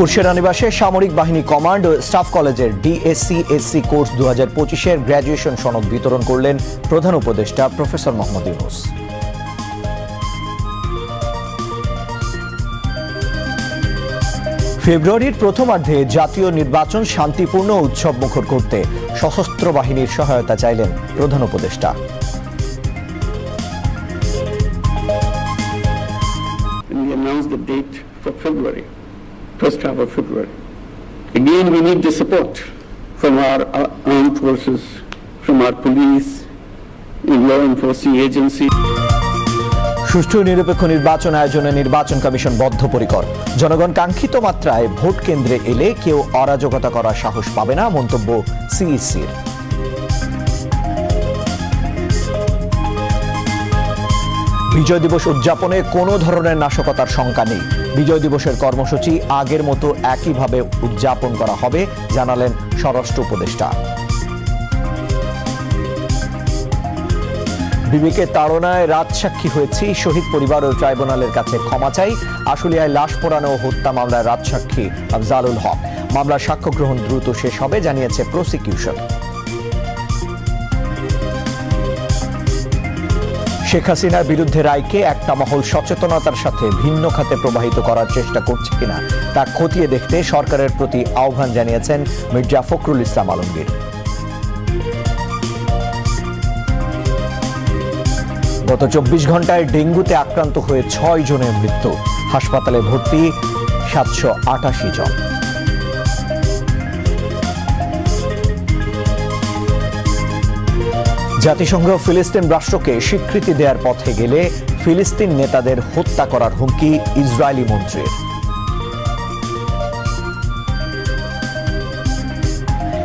মিরপুর সেনানিবাসে সামরিক বাহিনী কমান্ড ও স্টাফ কলেজের ডিএসসি এসসি কোর্স দু হাজার পঁচিশের গ্র্যাজুয়েশন সনদ বিতরণ করলেন প্রধান উপদেষ্টা প্রফেসর মোহাম্মদ ইউনুস। ফেব্রুয়ারির প্রথমার্ধে জাতীয় নির্বাচন শান্তিপূর্ণ উৎসব মুখর করতে সশস্ত্র বাহিনীর সহায়তা চাইলেন প্রধান উপদেষ্টা। We announced the date for February, first half of February. Again, we need the support from our uh, armed forces, from our police, and law enforcing agencies. সুষ্ঠু নিরপেক্ষ নির্বাচন আয়োজনে নির্বাচন কমিশন বদ্ধপরিকর জনগণ কাঙ্ক্ষিত মাত্রায় ভোট কেন্দ্রে এলে কেউ অরাজকতা করার সাহস পাবে না মন্তব্য সিইসির বিজয় দিবস উদযাপনে কোনো ধরনের নাশকতার শঙ্কা নেই। বিজয় দিবসের কর্মসূচি আগের মতো একইভাবে উদযাপন করা হবে, জানালেন স্বরাষ্ট্র উপদেষ্টা। বিবেকের তাড়নায় রাজসাক্ষী হয়েছি, শহীদ পরিবার ও ট্রাইব্যুনালের কাছে ক্ষমা চাই। আশুলিয়ায় লাশ পোড়ানো ও হত্যা মামলায় রাজসাক্ষী আফজালুল হক। মামলার সাক্ষ্য গ্রহণ দ্রুত শেষ হবে, জানিয়েছে প্রসিকিউশন। শেখ হাসিনার বিরুদ্ধে রায়কে একটা মহল সচেতনতার সাথে ভিন্ন খাতে প্রবাহিত করার চেষ্টা করছে কিনা তা খতিয়ে দেখতে সরকারের প্রতি আহ্বান জানিয়েছেন মির্জা ফখরুল ইসলাম আলমগীর। গত চব্বিশ ঘন্টায় ডেঙ্গুতে আক্রান্ত হয়ে ছয় জনের মৃত্যু। হাসপাতালে ভর্তি সাতশো আটাশি জন। জাতিসংঘ ফিলিস্তিন রাষ্ট্রকে স্বীকৃতি দেওয়ার পথে গেলে ফিলিস্তিন নেতাদের হত্যা করার হুমকি ইসরায়েলি মন্ত্রীর।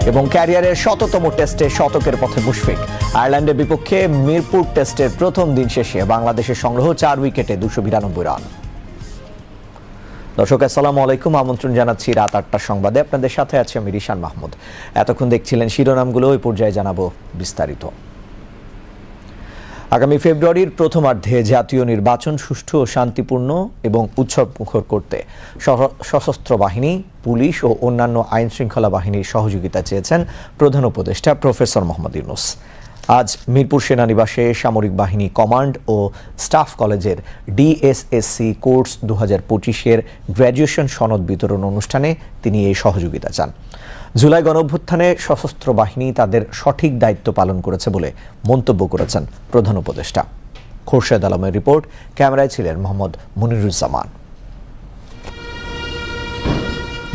এবং ক্যারিয়ারের শততম টেস্টে শতকের পথে মুশফিক। আয়ারল্যান্ডের বিপক্ষে মিরপুর টেস্টের প্রথম দিন শেষে বাংলাদেশের সংগ্রহ চার উইকেটে দুশো বিরানব্বই রান। দর্শক, আসসালামু আলাইকুম। আমন্ত্রণ জানাচ্ছি রাত আটটার সংবাদে। আপনাদের সাথে আছে আমি রিশান মাহমুদ। এতক্ষণ দেখছিলেন শিরোনামগুলো, ওই পর্যায়ে জানাব বিস্তারিত। আগামী ফেব্রুয়ারির প্রথমার্ধে জাতীয় নির্বাচন সুষ্ঠু ও শান্তিপূর্ণ এবং উৎসব মুখর করতে সশস্ত্র বাহিনী, পুলিশ ও অন্যান্য আইন শৃঙ্খলা বাহিনীর সহযোগিতা চেয়েছেন প্রধান উপদেষ্টা প্রফেসর মোহাম্মদ ইউনুস। আজ মিরপুর সেনানিবাসে সামরিক বাহিনী কমান্ড ও স্টাফ কলেজের ডিএসএসসি কোর্স দু হাজার পঁচিশের গ্র্যাজুয়েশন সনদ বিতরণ অনুষ্ঠানে তিনি এই সহযোগিতা চান। জুলাই গণঅভ্যুত্থানে সশস্ত্র বাহিনী তাদের সঠিক দায়িত্ব পালন করেছে বলে মন্তব্য করেছেন প্রধান উপদেষ্টা। খোরশেদ আলমের রিপোর্ট, ক্যামেরায় ছিলেন মোহাম্মদ মনিরুজ্জামান।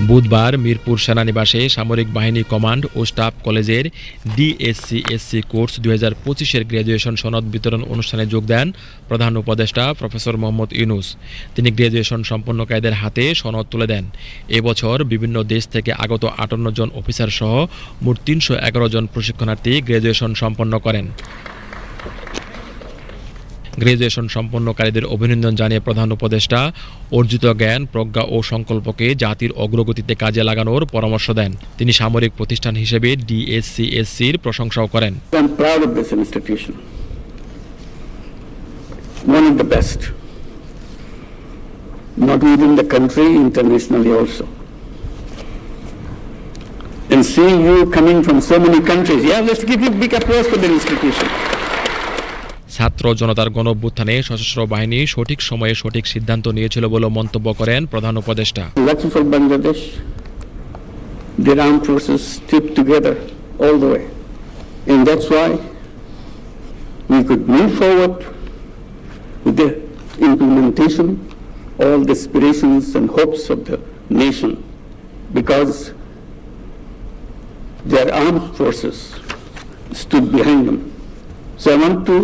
বুধবার মিরপুর সেনানিবাসে সামরিক বাহিনী কমান্ড ও স্টাফ কলেজের ডিএসসি এসসি কোর্স দুই হাজার পঁচিশের গ্র্যাজুয়েশন সনদ বিতরণ অনুষ্ঠানে যোগ দেন প্রধান উপদেষ্টা প্রফেসর মোহাম্মদ ইউনুস। তিনি গ্র্যাজুয়েশন সম্পন্নকারীদের হাতে সনদ তুলে দেন। এবছর বিভিন্ন দেশ থেকে আগত আটান্ন জন অফিসার সহ মোট তিনশো এগারো জন প্রশিক্ষণার্থী গ্র্যাজুয়েশন সম্পন্ন করেন। গ্রাজুয়েশন সম্পন্নকারীদের অভিনন্দন জানিয়ে প্রধান উপদেষ্টা অর্জিত জ্ঞান প্রজ্ঞা ও সংকল্পকে জাতির অগ্রগতিতে কাজে লাগানোর পরামর্শ দেন তিনি সামরিক প্রতিষ্ঠান হিসেবে ডিএসসিএসসির প্রশংসাও করেন. One of the best. Not within the country, internationally also. And seeing you coming from so many countries, yeah, let's give you big applause for the institution. ছাত্র জনতার গণঅভ্যুত্থানে সশস্ত্র বাহিনী সঠিক সময়ে সঠিক সিদ্ধান্ত নিয়েছিল বলে মন্তব্য করেন প্রধান উপদেষ্টা the and hopes of the nation, because their armed forces stood behind them. So I want to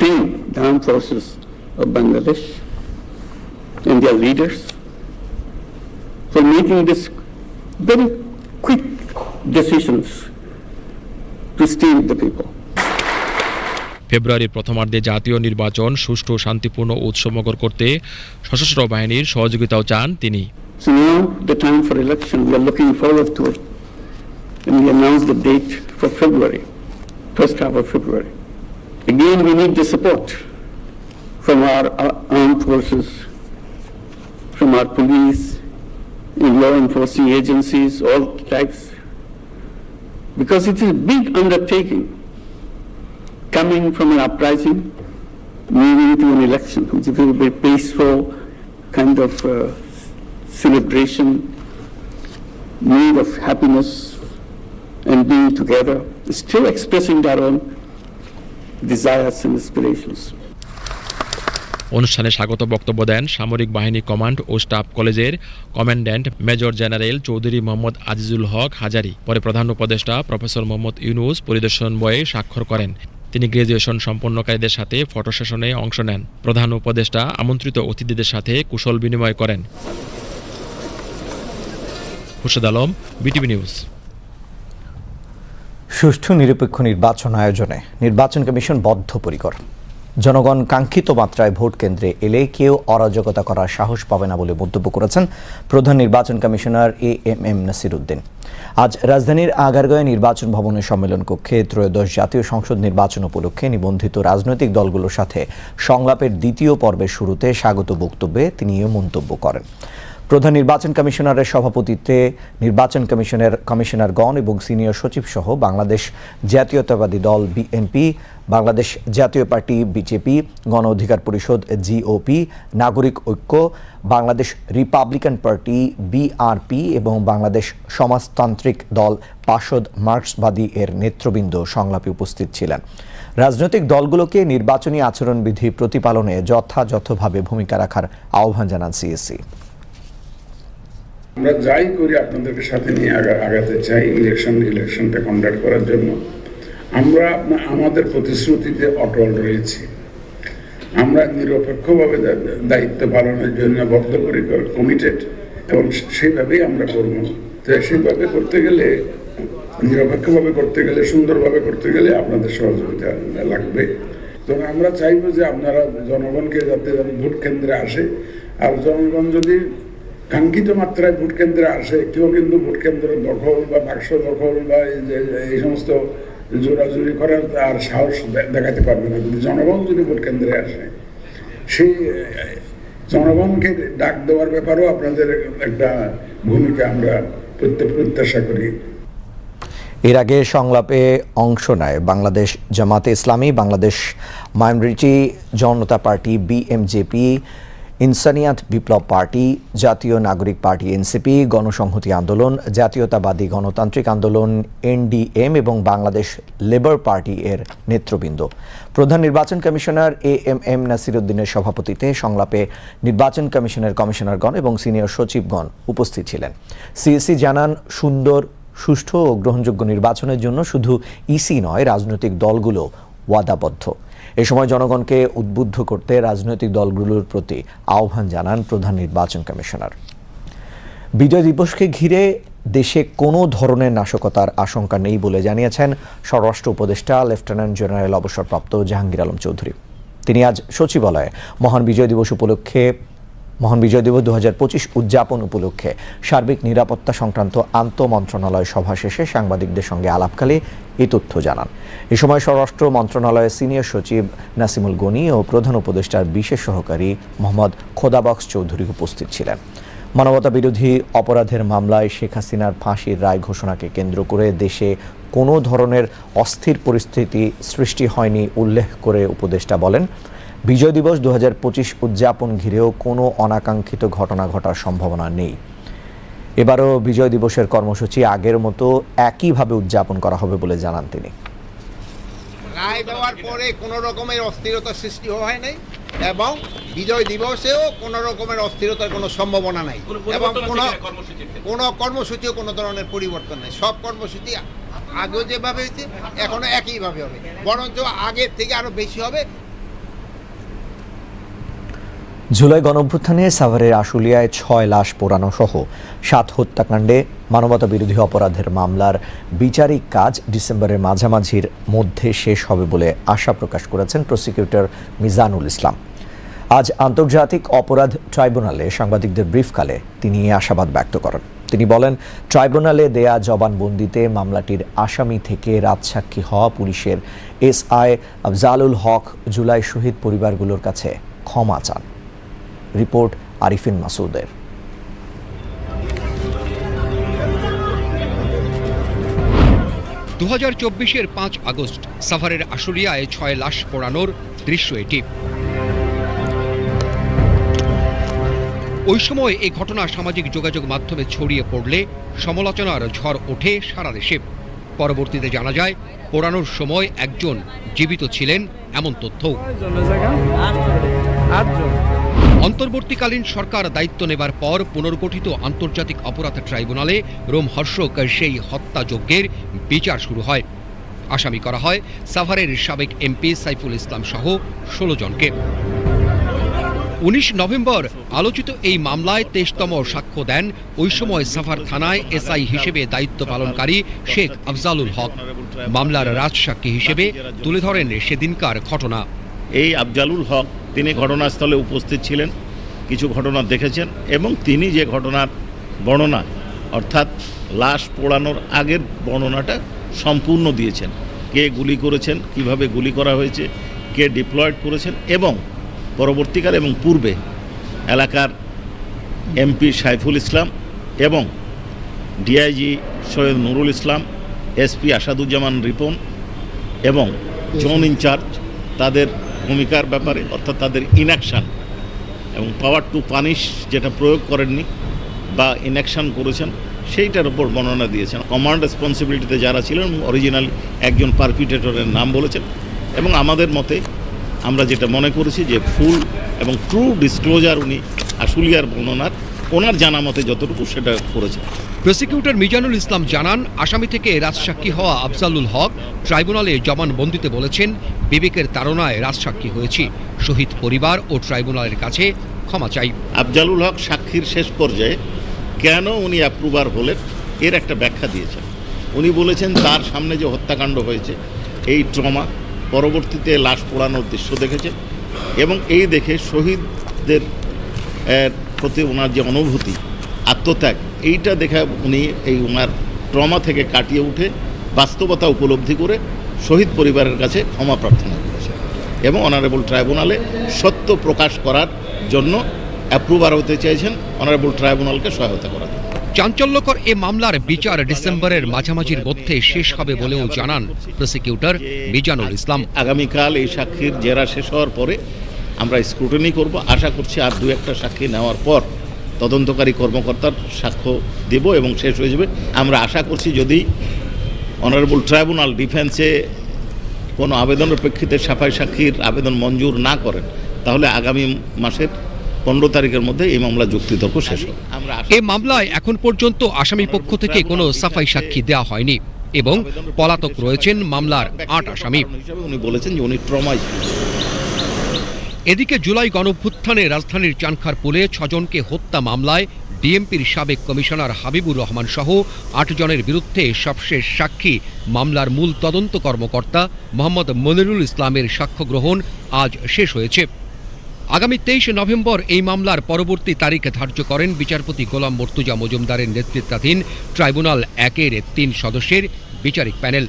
thank the armed forces of Bangladesh and their leaders for making this very quick decisions to with the people. ফেব্রুয়ারির প্রথমার্ধে জাতীয় নির্বাচন সুষ্ঠু শান্তিপূর্ণ উৎসমগর করতে সশস্ত্র বাহিনীর সহযোগিতাও চান তিনি So now the time for election, we are looking forward to it. And we announced the date for February, first half of February. Again, we need the support from our uh, armed forces, from our police, in law enforcing agencies, all types. Because it is a big undertaking coming from an uprising, moving to an election, which is a very peaceful kind of uh, celebration, mood of happiness and being together, still expressing their own desires and aspirations. অনুষ্ঠানে স্বাগত বক্তব্য দেন সামরিক বাহিনী command ও staff কলেজের commandant major general Chowdhury Mohammad Azizul Haque Hazari, পরে প্রধান উপদেষ্টা প্রফেসর মোহাম্মদ ইউনুস পরিদর্শন বয়ে স্বাক্ষর করেন। তিনি গ্রাজুয়েশন সম্পন্নকারীদের সাথে ফটো সেশনে অংশ নেন। প্রধান উপদেষ্টা আমন্ত্রিত অতিথিদের সাথে কুশল বিনিময় করেন। Khurshed Alam, BTV news. সুষ্ঠু, নিরপেক্ষ নির্বাচন আয়োজনে নির্বাচন কমিশন বদ্ধপরিকর। জনগণ কাঙ্ক্ষিত মাত্রায় ভোট কেন্দ্রে এলে কেউ অরাজকতা করার সাহস পাবে না বলে মন্তব্য করেছেন প্রধান নির্বাচন commissioner A M M Nasir Uddin আজ রাজধানীর আগারগাঁয়ে নির্বাচন ভবনের সম্মেলন কক্ষে ত্রয়োদশ জাতীয় সংসদ নির্বাচন উপলক্ষে নিবন্ধিত রাজনৈতিক দলগুলোর সাথে সংলাপের দ্বিতীয় পর্বের শুরুতে স্বাগত বক্তব্যে তিনি এ মন্তব্য করেন। প্রধান নির্বাচন কমিশনারের সভাপতিত্বে নির্বাচন কমিশনের কমিশনারগণ এবং সিনিয়র সচিব সহ বাংলাদেশ জাতীয়তাবাদী দল বিএনপি, বাংলাদেশ জাতীয় পার্টি বিজেপি, গণ অধিকার পরিষদ জিওপি, নাগরিক ঐক্য, বাংলাদেশ রিপাবলিকান পার্টি বিআরপি এবং বাংলাদেশ সমাজতান্ত্রিক দল পাশদ মার্ক্সবাদী এর নেতৃবৃন্দ সংলাপে উপস্থিত ছিলেন। রাজনৈতিক দলগুলোকে নির্বাচনী আচরণবিধি প্রতিপালনে যথাযথভাবে ভূমিকা রাখার আহ্বান জানান সিএসসি। আমরা যাই করি আপনাদেরকে সাথে নিয়ে আগা- আগাতে চাই ইলেকশন ইলেকশনটা কন্ডাক্ট করার জন্য। আমরা আমাদের প্রতিশ্রুতিতে অটল রয়েছি। আমরা নিরপেক্ষভাবে দায়িত্ব পালনের জন্য বদ্ধপরিকর কমিটেড এবং সেইভাবেই আমরা করব। তো সেইভাবে করতে গেলে, নিরপেক্ষভাবে করতে গেলে, সুন্দরভাবে করতে গেলে আপনাদের সহযোগিতা লাগবে। তো আমরা চাইব যে আপনারা জনগণকে যাতে ভোট কেন্দ্রে আসে। আর জনগণ যদি কাঙ্ক্ষিত মাত্রায় ভোট কেন্দ্রে আসে কেউ কিন্তু ভোট কেন্দ্র দখল বা বাক্স দখল বা এই সমস্ত জোরাজুরি করার আর সাহস দেখাতে পারবে না। যদি জনগণ যদি ভোট কেন্দ্রে আসে, সেই, জনগণকে ডাক দেওয়ার ব্যাপারেও আপনাদের একটা ভূমিকা আমরা প্রত্যাশা করি। এর আগে সংলাপে অংশ নেয় Bangladesh Jamaate Islami, Bangladesh minority Janata party, BMJP Insaniyat Biplob party, Jatiya Nagorik party NCP, গণসংহতি আন্দোলন, জাতীয়তাবাদী গণতান্ত্রিক আন্দোলন, এনডিএম এবং বাংলাদেশ লেবার পার্টি এর নেতৃবৃন্দ। প্রধান নির্বাচন কমিশনার এ এম এম নাসিরুদ্দিনের সভাপতিতে সংলাপে নির্বাচন কমিশনের কমিশনারগণ এবং সিনিয়র সচিবগণ উপস্থিত ছিলেন। সিএসসি জানান, সুন্দর, সুষ্ঠু ও গ্রহণযোগ্য নির্বাচনের জন্য শুধু ইসি নয়, রাজনৈতিক দলগুলো ওয়াদাবদ্ধ। এ সময় জনগণকে উদ্বুদ্ধ করতে রাজনৈতিক দলগুলোর প্রতি আহ্বান জানান প্রধান নির্বাচন কমিশনার। বিজয় দিবসকে ঘিরে দেশে কোনো ধরনের নাশকতার আশঙ্কা নেই বলে জানিয়েছেন স্বরাষ্ট্র উপদেষ্টা লেফটেন্যান্ট জেনারেল অবসরপ্রাপ্ত জাহাঙ্গীর আলম চৌধুরী। তিনি আজ সচিবালয়ে মহান বিজয় দিবস উপলক্ষে, মহান বিজয় দিবস দু হাজার পঁচিশ উদযাপন উপলক্ষে সার্বিক নিরাপত্তা সংক্রান্ত আন্তঃ মন্ত্রণালয় সভা শেষে সাংবাদিকদের সঙ্গে আলাপকালে এই তথ্য জানান। এ সময় স্বরাষ্ট্র মন্ত্রণালয়ের সিনিয়র সচিব নাসিমুল গনি ও প্রধান উপদেষ্টার বিশেষ সহকারী মোহাম্মদ খোদাবক্স চৌধুরী উপস্থিত ছিলেন। মানবতা বিরোধী অপরাধের মামলায় শেখ হাসিনার ফাঁসির রায় ঘোষণাকে কেন্দ্র করে দেশে কোনো ধরনের অস্থির পরিস্থিতি সৃষ্টি হয়নি উল্লেখ করে উপদেষ্টা বলেন, বিজয় দিবস দু হাজার পঁচিশ উদযাপন ঘিরেও কোনো অনাকাঙ্ক্ষিত ঘটনা ঘটার সম্ভাবনা নেই। এবারও বিজয় দিবসের কর্মসূচি আগের মতো একইভাবে উদযাপন করা হবে বলে জানান তিনি। রায় দেওয়ার পরে কোনো রকমের অস্থিরতা সৃষ্টি হয় নাই এবং বিজয় দিবসেও কোনো রকমের অস্থিরতার কোনো সম্ভাবনা নাই। এবং কোনো কোনো কর্মসূচিও কোনো ধরনের পরিবর্তন নেই। সব কর্মসূচি আগেও যেভাবে হয়েছে এখনও একইভাবে হবে। বরঞ্চ আগের থেকে আরও বেশি হবে জুলাই গণঅভ্যুত্থানে সাভারের আশুলিয়ায় ছয় লাশ পোড়ানো সহ সাত হত্যাকাণ্ডে মানবতা বিরোধী অপরাধের মামলার বিচারিক কাজ ডিসেম্বরের মাঝামাঝির মধ্যে শেষ হবে বলে আশা প্রকাশ করেছেন প্রসিকিউটর মিজানুল ইসলাম। আজ আন্তর্জাতিক অপরাধ ট্রাইব্যুনালে সাংবাদিকদের ব্রিফকালে তিনি আশাবাদ ব্যক্ত করেন। তিনি বলেন, ট্রাইব্যুনালে দেয়া জবানবন্দিতে মামলাটির আসামি থেকে রাজসাক্ষী হওয়া পুলিশের এসআই আফজালুল হক জুলাই শহীদ পরিবারগুলোর কাছে ক্ষমা চান। রিপোর্ট আরিফিন মাসুদের। দু হাজার চব্বিশের পাঁচ আগস্ট সাভারের আশুলিয়ায় ছয় লাশ পোড়ানোর দৃশ্য এটি। ওই সময় এই ঘটনা সামাজিক যোগাযোগ মাধ্যমে ছড়িয়ে পড়লে সমালোচনার ঝড় ওঠে সারা দেশে। পরবর্তীতে জানা যায় পোড়ানোর সময় একজন জীবিত ছিলেন এমন তথ্য অন্তর্বর্তীকালীন সরকার দায়িত্ব নেবার পর পুনর্গঠিত আন্তর্জাতিক অপরাধ ট্রাইব্যুনালে রোমহর্ষক সেই হত্যাযজ্ঞের বিচার শুরু হয়। আসামি করা হয় সাভারের সাবেক এমপি সাইফুল ইসলাম সহ ষোলো জনকে। উনিশ নভেম্বর আলোচিত এই মামলায় তেইশতম সাক্ষ্য দেন ওই সময় সাভার থানায় এসআই হিসেবে দায়িত্ব পালনকারী শেখ আফজালুল হক। মামলার রাজসাক্ষী হিসেবে তুলে ধরেন সেদিনকার ঘটনা। এই আফজালুল হক, তিনি ঘটনাস্থলে উপস্থিত ছিলেন, কিছু ঘটনা দেখেছেন এবং তিনি যে ঘটনার বর্ণনা, অর্থাৎ লাশ পোড়ানোর আগের বর্ণনাটা সম্পূর্ণ দিয়েছেন। কে গুলি করেছেন, কীভাবে গুলি করা হয়েছে, কে ডিপ্লয়েড করেছেন এবং পরবর্তীকালে এবং পূর্বে এলাকার এমপি সাইফুল ইসলাম এবং ডিআইজি সৈয়দ নুরুল ইসলাম, এসপি আসাদুজ্জামান রিপন এবং জোন ইনচার্জ তাদের ভূমিকার ব্যাপারে, অর্থাৎ তাদের ইনঅ্যাকশান এবং পাওয়ার টু পানিশ যেটা প্রয়োগ করেননি বা ইনঅ্যাকশান করেছেন, সেইটার উপর বর্ণনা দিয়েছেন। কমান্ড রেসপন্সিবিলিটিতে যারা ছিলেন অরিজিনাল একজন পারপিটেটরের নাম বলেছেন এবং আমাদের মতে আমরা যেটা মনে করেছি যে ফুল এবং ট্রু ডিসক্লোজার উনি আশুলিয়ার বর্ণনার ওনার জানা মতে যতটুকু সেটা করেছে। প্রসিকিউটর মিজানুল ইসলাম জানান আসামি থেকে রাজসাক্ষী হওয়া আফজালুল হক ট্রাইব্যুনালে জবানবন্দিতে বলেছেন বিবেকের তাড়নায় রাজসাক্ষী হয়েছি। শহীদ পরিবার ও ট্রাইব্যুনালের কাছে ক্ষমা চাই। আফজালুল হক সাক্ষীর শেষ পর্যায়ে কেন উনি অ্যাপ্রুভার হলেন এর একটা ব্যাখ্যা দিয়েছেন। উনি বলেছেন তার সামনে যে হত্যাকাণ্ড হয়েছে এই ট্রমা পরবর্তীতে লাশ পোড়ানোর দৃশ্য দেখেছে এবং এই দেখে শহীদদের প্রতি ওনার যে অনুভূতি আত্মত্যাগ এইটা দেখে উনি এই ওনার ট্রমা থেকে কাটিয়ে উঠে বাস্তবতা উপলব্ধি করে শহীদ পরিবারের কাছে ক্ষমা প্রার্থনা করেছেন এবং অনারেবল ট্রাইব্যুনালে সত্য প্রকাশ করার জন্য অ্যাপ্রুভার হতে চেয়েছেন অনারেবল ট্রাইব্যুনালকে সহায়তা করার জন্য। চাঞ্চল্যকর এ মামলার বিচার ডিসেম্বরের মাঝামাঝির মধ্যে শেষ হবে বলেও জানান প্রসিকিউটর মিজানুল ইসলাম আগামীকাল এই সাক্ষীর জেরা শেষ হওয়ার পরে আমরা স্ক্রুটনি করব। আশা করছি আর দু একটা সাক্ষী নেওয়ার পর তদন্তকারী কর্মকর্তার সাক্ষ্য দেব এবং শেষ হয়ে যাবে। আমরা আশা করছি যদি অনারেবল ট্রাইব্যুনাল ডিফেন্সে কোনো আবেদনের প্রেক্ষিতে সাফাই সাক্ষীর আবেদন মঞ্জুর না করেন তাহলে আগামী মাসের পনেরো তারিখের মধ্যে এই মামলা যুক্তিতর্ক শেষ হবে। আমরা আশা এ মামলায় এখন পর্যন্ত আসামি পক্ষ থেকে কোনো সাফাই সাক্ষী দেওয়া হয়নি এবং পলাতক রয়েছেন মামলার আট আসামি। হিসাবে উনি বলেছেন যে উনি ট্রমায় এদিকে জুলাই গণভ্যুত্থানে রাজধানীর চানখারপুলে ছজনকে হত্যা মামলায় ডিএমপির সাবেক কমিশনার হাবিবুর রহমান সহ আট জনের বিরুদ্ধে সবশেষ সাক্ষী মামলার মূল তদন্ত কর্মকর্তা মোহাম্মদ মনিরুল ইসলামের সাক্ষ্য গ্রহণ আজ শেষ হয়েছে। আগামী তেইশে নভেম্বর এই মামলার পরবর্তী তারিখ ধার্য করেন বিচারপতি গোলাম মর্তুজা মজুমদারের নেতৃত্বাধীন ট্রাইব্যুনাল একের তিন সদস্যের বিচারিক প্যানেল।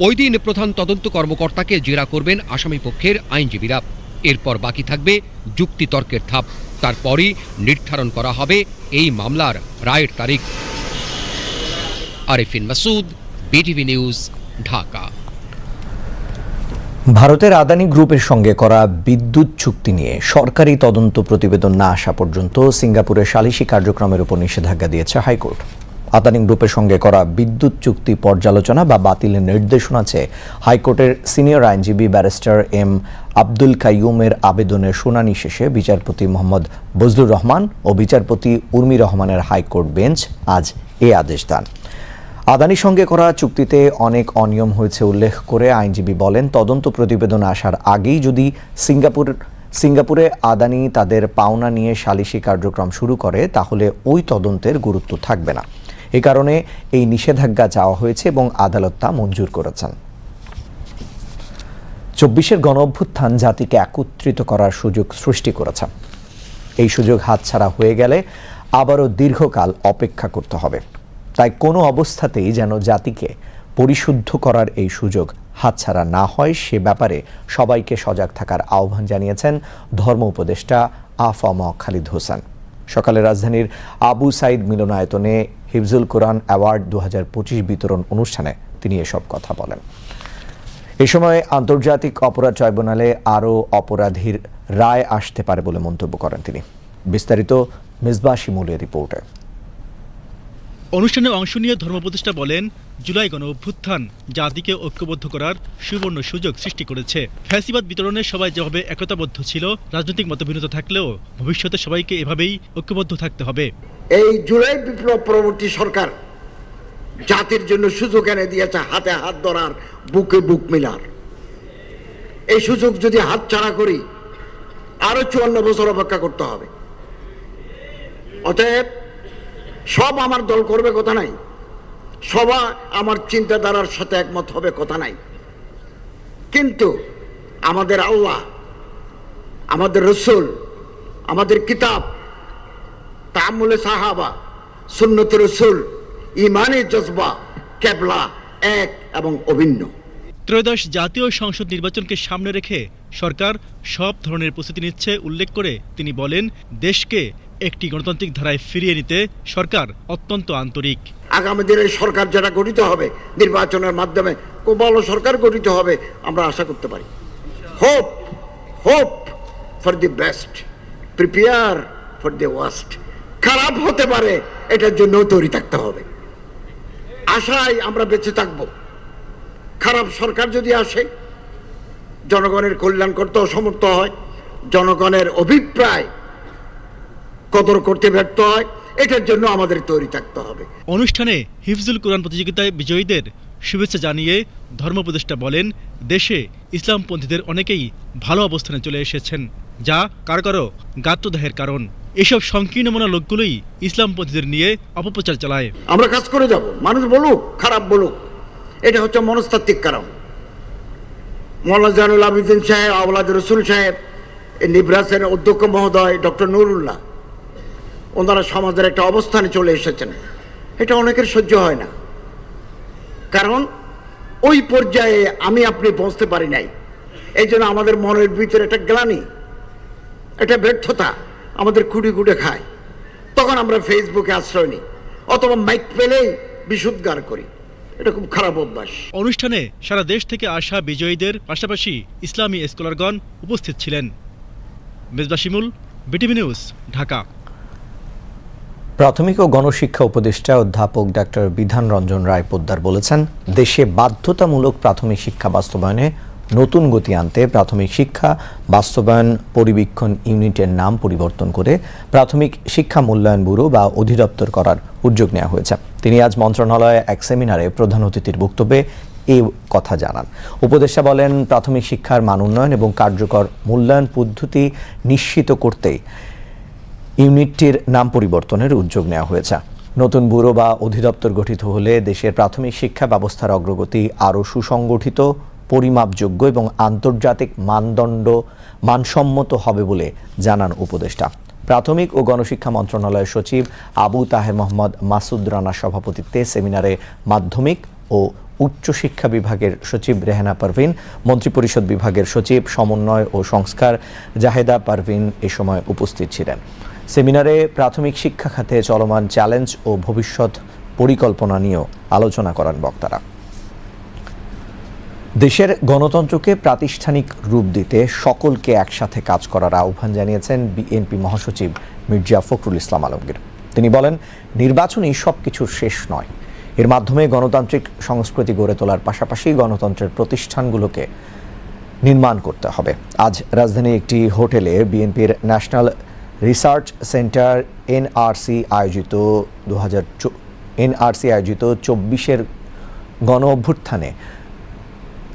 ওই দিন প্রধান তদন্ত কর্মকর্তাকে জেরা করবেন আসামি পক্ষের আইনজীবীরা। এরপর বাকি থাকবে যুক্তিতর্কের ধাপ তারপরই নির্ধারণ করা হবে এই মামলার রায়ের তারিখ। Arifin Masud, BTV news, Dhaka. ভারতের আদানি গ্রুপের সঙ্গে করা বিদ্যুৎ চুক্তি নিয়ে সরকারি তদন্ত প্রতিবেদন না আসা পর্যন্ত সিঙ্গাপুরের সালিসি কার্যক্রমের উপর নিষেধাজ্ঞা দিয়েছে হাইকোর্ট। আদানি গ্রুপের সঙ্গে করা বিদ্যুৎ চুক্তি পর্যালোচনা বা বাতিলের নির্দেশনা চেয়ে হাইকোর্টের সিনিয়র আইনজীবী ব্যারিস্টার এম আব্দুল কাইয়ুমের আবেদনের শুনানি শেষে বিচারপতি মোহাম্মদ বজলুর রহমান ও বিচারপতি উর্মি রহমানের হাইকোর্ট বেঞ্চ আজ এ আদেশ দেন। আদানির সঙ্গে করা চুক্তিতে অনেক অনিয়ম হয়েছে উল্লেখ করে আইনজীবী বলেন, তদন্ত প্রতিবেদন আসার আগেই যদি সিঙ্গাপুর, সিঙ্গাপুরে আদানি তাদের পাওনা নিয়ে সালিসি কার্যক্রম শুরু করে, তাহলে ওই তদন্তের গুরুত্ব থাকবে না। এ কারণে এই নিষেধাজ্ঞা চাওয়া হয়েছে এবং আদালত তা মঞ্জুর করেছেন। চব্বিশের গণ অভ্যুত্থান জাতিকে একত্রিত করার সুযোগ সৃষ্টি করেছে। এই সুযোগ হাতছাড়া হয়ে গেলে আবারও দীর্ঘকাল অপেক্ষা করতে হবে। তাই কোনো অবস্থাতেই যেন জাতিকে পরিশুদ্ধ করার এই সুযোগ হাতছাড়া না হয়, সে ব্যাপারে সবাইকে সজাগ থাকার আহ্বান জানিয়েছেন ধর্ম উপদেষ্টা আফম খালিদ হোসেন। সকালে রাজধানীর আবু সাইদ মিলনায়তনে হিফজুল কোরআন অ্যাওয়ার্ড দু হাজার পঁচিশ বিতরণ অনুষ্ঠানে তিনি এসব কথা বলেন। এ সময় আন্তর্জাতিক অপরাধ ট্রাইব্যুনালে আরও অপরাধীর রায় আসতে পারে বলে মন্তব্য করেন তিনি। বিস্তারিত মিসবা শিমুলের রিপোর্টে। অনুষ্ঠানে অংশ নিয়ে ধর্মপ্রতিষ্ঠা বলেন, জুলাই গণ অভ্যুত্থান জাতিকে ঐক্যবদ্ধ করার সুবর্ণ সুযোগ সৃষ্টি করেছে। ফ্যাসিবাদ বিতরণে সবাই যেভাবে একতাবদ্ধ ছিল, রাজনৈতিক মতভিন্নতা থাকলেও ভবিষ্যতে সবাইকে এভাবেই ঐক্যবদ্ধ থাকতে হবে। এই জুলাই বিপ্লব পরবর্তী সরকার জাতির জন্য সুযোগ এনে দিয়েছে, হাতে হাত ধরার, বুকে বুক মিলার। এই সুযোগ যদি হাত ছাড়া করি আরও চুয়ান্ন বছর অপেক্ষা করতে হবে। অতএব সব আমার দল করবে কথা নাই। সবা আমার চিন্তাধারার সাথে একমত হবে কথা নাই। কিন্তু আমাদের আল্লাহ, আমাদের রসুল, আমাদের কিতাব, তামুলে সাহাবা, সুন্নত রসুল ইমানের জজবা কেবলা এক এবং অভিন্ন। ত্রয়োদশ জাতীয় সংসদ নির্বাচনকে সামনে রেখে সরকার সব ধরনের প্রস্তুতি নিচ্ছে উল্লেখ করে তিনি বলেন, দেশকে একটি গণতান্ত্রিক ধারায় ফিরিয়ে নিতে সরকার অত্যন্ত আন্তরিক। আগামী দিনে সরকার যেটা গঠিত হবে, নির্বাচনের মাধ্যমে খুব ভালো সরকার গঠিত হবে, আমরা আশা করতে পারি। Hope hope for the best prepare for the worst খারাপ হতে পারে, এটার জন্য তৈরি থাকতে হবে। আশায় আমরা বেঁচে থাকব। খারাপ সরকার যদি আসে, জনগণের কল্যাণ করতে অসমর্থ হয়, জনগণের অভিপ্রায় কদর করতে ব্যর্থ হয়। এটার জন্য আমাদের তৈরি থাকতে হবে। অনুষ্ঠানে হিফজুল কোরআন প্রতিযোগিতায় বিজয়ীদের শুভেচ্ছা জানিয়ে ধর্মপ্রতিষ্ঠা বলেন দেশে ইসলামপন্থীদের অনেকেই ভালো অবস্থানে চলে এসেছেন যা কারও কারও গাত্রদাহের কারণ। এসব সংকীর্ণ মনা লোকগুলোই ইসলামপন্থীদের নিয়ে অপপ্রচার চালায়। আমরা কাজ করে যাব। মানুষ বলুক খারাপ বলুক এটা হচ্ছে মনস্তাত্ত্বিক কারণ। মৌলানা জানুল আবিদিন সাহেব আওলাদ রসুল সাহেব নিব্রাসের অধ্যক্ষ মহোদয় ডক্টর নুরুল্লাহ ওনারা সমাজের একটা অবস্থানে চলে এসেছেন। এটা অনেকের সহ্য হয় না। কারণ ওই পর্যায়ে আমি আপনি পৌঁছতে পারি নাই। এই জন্য আমাদের মনের ভিতরে একটা গ্লানি, একটা ব্যর্থতা আমাদের কুড়ে কুটে খায়। তখন আমরা ফেসবুকে আশ্রয় নিই, অথবা মাইক পেলেই বিশুদ্ধার করি। এটা খুব খারাপ অভ্যাস। অনুষ্ঠানে সারা দেশ থেকে আসা বিজয়ীদের পাশাপাশি ইসলামী স্কলারগণ উপস্থিত ছিলেন। Mejba Shimul, BTV news, Dhaka. প্রাথমিক ও গণশিক্ষা উপদেষ্টা অধ্যাপক ডাক্তার বিধান রঞ্জন রায় পোদ্দার বলেছেন, দেশে বাধ্যতামূলক প্রাথমিক শিক্ষা বাস্তবায়নে নতুন গতি আনতে প্রাথমিক শিক্ষা, বাস্তবায়ন, পরিবীক্ষণ ইউনিটের নাম পরিবর্তন করে প্রাথমিক শিক্ষা মূল্যায়ন ব্যুরো বা অধিদপ্তর করার উদ্যোগ নেওয়া হয়েছে। তিনি আজ মন্ত্রণালয়ে এক সেমিনারে প্রধান অতিথির বক্তব্যে এই কথা জানান। উপদেষ্টা বলেন, প্রাথমিক শিক্ষার মান উন্নয়ন এবং কার্যকর মূল্যায়ন পদ্ধতি নিশ্চিত করতেই ইউনিটটির নাম পরিবর্তনের উদ্যোগ নেওয়া হয়েছে। নতুন ব্যুরো বা অধিদপ্তর গঠিত হলে দেশের প্রাথমিক শিক্ষা ব্যবস্থার অগ্রগতি আরও সুসংগঠিত, পরিমাপযোগ্য এবং আন্তর্জাতিক মানদণ্ড মানসম্মত হবে বলে জানান উপদেষ্টা। প্রাথমিক ও গণশিক্ষা মন্ত্রণালয়ের সচিব আবু তাহের মোহাম্মদ মাসুদ রানার সভাপতিত্বে সেমিনারে মাধ্যমিক ও উচ্চশিক্ষা বিভাগের সচিব রেহানা পারভিন, মন্ত্রিপরিষদ বিভাগের সচিব সমন্বয় ও সংস্কার জাহেদা পারভিন এ সময় উপস্থিত ছিলেন। সেমিনারে প্রাথমিক শিক্ষা খাতে চলমান চ্যালেঞ্জ ও ভবিষ্যৎ পরিকল্পনা নিয়েও আলোচনা করেন বক্তারা। দেশের গণতন্ত্রকে প্রাতিষ্ঠানিক রূপ দিতে সকলকে একসাথে কাজ করার আহ্বান জানিয়েছেন বিএনপি মহাসচিব মির্জা ফখরুল ইসলাম আলমগীর। তিনি বলেন, নির্বাচনই সব কিছুর শেষ নয়। এর মাধ্যমে গণতান্ত্রিক সংস্কৃতি গড়ে তোলার পাশাপাশি গণতন্ত্রের প্রতিষ্ঠানগুলোকে নির্মাণ করতে হবে। আজ রাজধানীর একটি হোটেলে বিএনপির ন্যাশনাল রিসার্চ সেন্টার এনআরসি আয়োজিত দু হাজার এনআরসি আয়োজিত চব্বিশের গণ অভ্যুত্থানে।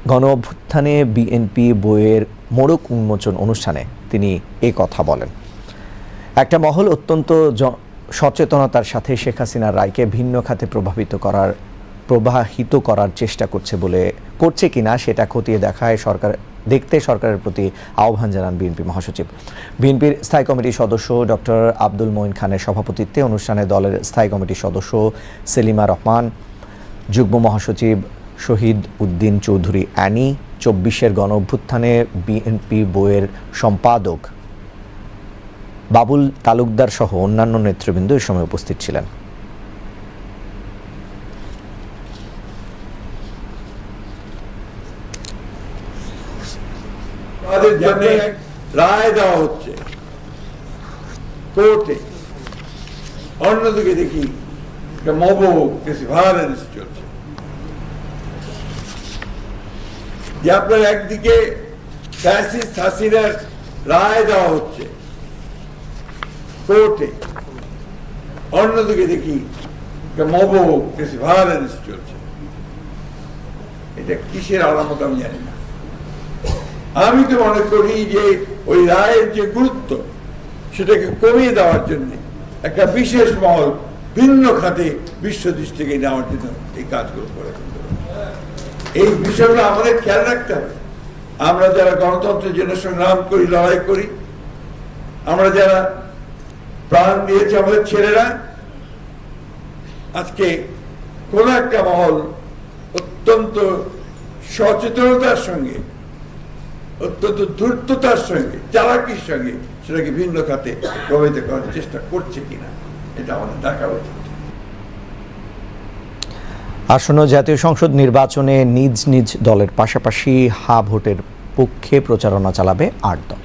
গণ অভ্যুত্থানে বিএনপি বইয়ের মোড়ক উন্মোচন অনুষ্ঠানে তিনি এ কথা বলেন। একটা মহল অত্যন্ত সচেতনতার সাথে শেখ হাসিনার রায়কে ভিন্ন খাতে প্রভাবিত করার প্রবাহিত করার চেষ্টা করছে বলে করছে কিনা সেটা খতিয়ে দেখায় সরকার দেখতে সরকারের প্রতি আহ্বান জানান বিএনপি মহাসচিব। বিএনপির স্থায়ী কমিটির সদস্য ডক্টর আব্দুল মঈন খানের সভাপতিত্বে অনুষ্ঠানে দলের স্থায়ী কমিটির সদস্য সেলিমা রহমান, যুগ্ম মহাসচিব শহীদ উদ্দিন চৌধুরী অ্যানি, চব্বিশের গণ অভ্যুত্থানে বিএনপি বইয়ের সম্পাদক বাবুল তালুকদার সহ অন্যান্য নেতৃবৃন্দ এ সময় উপস্থিত ছিলেন। তাদের জন্য রায় দেওয়া হচ্ছে। কোর্টে। অন্যদিকে দেখি বেশি ভায়োলেন্স চলছে। যে আপনার একদিকে হাসিনার রায় দেওয়া হচ্ছে কোর্টে। অন্যদিকে দেখি ভায়োলেন্স চলছে। এটা কিসের আলামত আমি জানি না। আমি তো মনে করি যে ওই রায়ের যে গুরুত্ব, সেটাকে কমিয়ে দেওয়ার জন্য একটা বিশেষ মহল ভিন্ন খাতে বিশ্ব দৃষ্টিকে নেওয়ার জন্য এই কাজগুলো করে এই বিষয়গুলো আমাদের খেয়াল রাখতে হবে। আমরা যারা গণতন্ত্রের জন্য সংগ্রাম করি, লড়াই করি, আমরা যারা প্রাণ দিয়েছে আমাদের ছেলেরা, আজকে কোন একটা মহল অত্যন্ত সচেতনতার সঙ্গে অত্যন্ত দ্রুততার সঙ্গে, চালাকির সঙ্গে সেটাকে ভিন্ন খাতে প্রভাবিত করার চেষ্টা করছে কিনা, এটা আমাদের দেখা উচিত। আসন্ন জাতীয় সংসদ নির্বাচনে নিজ নিজ দলের পাশাপাশি হা ভোটের পক্ষে প্রচারণা চালাবে আট দল।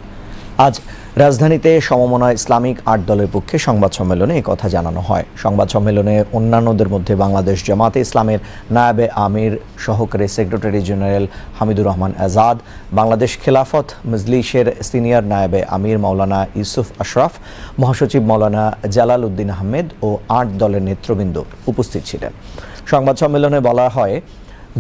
আজ রাজধানীতে সমমনা ইসলামিক আট দলের পক্ষে সংবাদ সম্মেলনে কথা জানানো হয়। সংবাদ সম্মেলনে অন্যান্যদের মধ্যে বাংলাদেশ জামাতে ইসলামের নায়াবে আমির, সহকারী সেক্রেটারি জেনারেল হামিদুর রহমান আজাদ, বাংলাদেশ খেলাফত মজলিসের সিনিয়র নায়াবে আমির মাওলানা ইউসুফ আশরাফ, মহাসচিব মাওলানা জালাল উদ্দিন আহমেদ ও আট দলের নেতৃবৃন্দ উপস্থিত ছিলেন। সংবাদ সম্মেলনে বলা হয়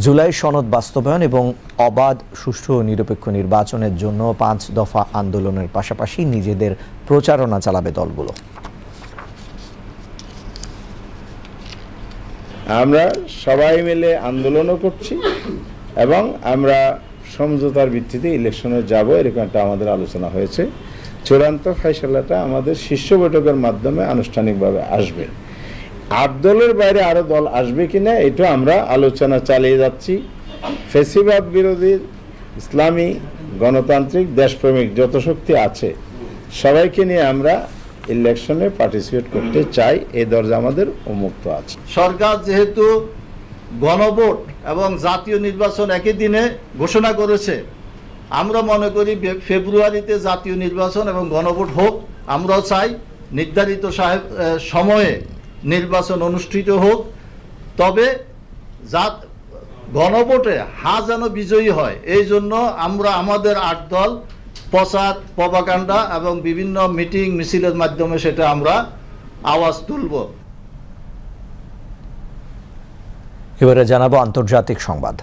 জুলাই সনদ বাস্তবায়ন এবং অবাধ, সুষ্ঠু নিরপেক্ষ নির্বাচনের জন্য পাঁচ দফা আন্দোলনের পাশাপাশি নিজেদের প্রচারণা চালাবে দলগুলো। আমরা সবাই মিলে আন্দোলনও করছি এবং আমরা সমঝোতার ভিত্তিতে ইলেকশনে যাব, এরকম একটা আমাদের আলোচনা হয়েছে। চূড়ান্ত ফয়সলাটা আমাদের শীর্ষ বৈঠকের মাধ্যমে আনুষ্ঠানিকভাবে আসবে। আট দলের বাইরে আরও দল আসবে কিনা এটা আমরা আলোচনা চালিয়ে যাচ্ছি। ফেসিবাদ বিরোধী, ইসলামী, গণতান্ত্রিক, দেশপ্রেমিক যত শক্তি আছে, সবাইকে নিয়ে আমরা ইলেকশনে পার্টিসিপেট করতে চাই এই দরজা আমাদের উন্মুক্ত আছে। সরকার যেহেতু গণভোট এবং জাতীয় নির্বাচন একই দিনে ঘোষণা করেছে, আমরা মনে করি ফেব্রুয়ারিতে জাতীয় নির্বাচন এবং গণভোট হোক, আমরাও চাই, নির্ধারিত সাহেব সময়ে নির্বাচন অনুষ্ঠিত হোক, তবে যা গণভোটে হা যেন বিজয়ী হয়, এই জন্য আমরা আমাদের আট দল প্রচার পবাকাণ্ডা এবং বিভিন্ন মিটিং, মিছিলের মাধ্যমে সেটা আমরা আওয়াজ তুলব। এবারে জানাব আন্তর্জাতিক সংবাদ।